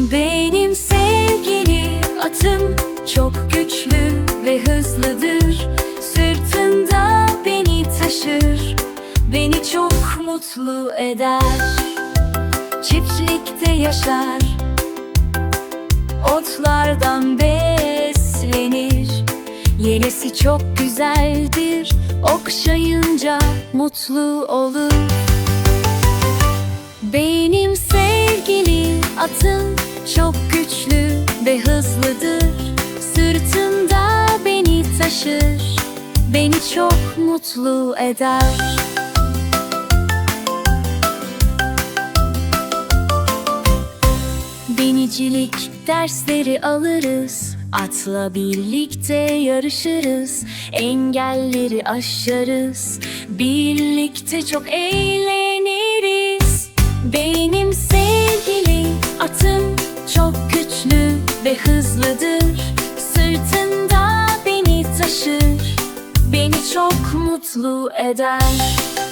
Benim sevgili atım çok güçlü ve hızlıdır. Sırtında beni taşır Beni çok mutlu eder. Çiftlikte yaşar Otlardan beslenir. Yelesi çok güzeldir Okşayınca mutlu olur ve hızlıdır. Sırtında beni taşır Beni çok mutlu eder. Binicilik dersleri alırız Atla birlikte yarışırız Engelleri aşarız. Birlikte çok eğleniriz ve hızlıdır Sırtında beni taşır. Beni çok mutlu eder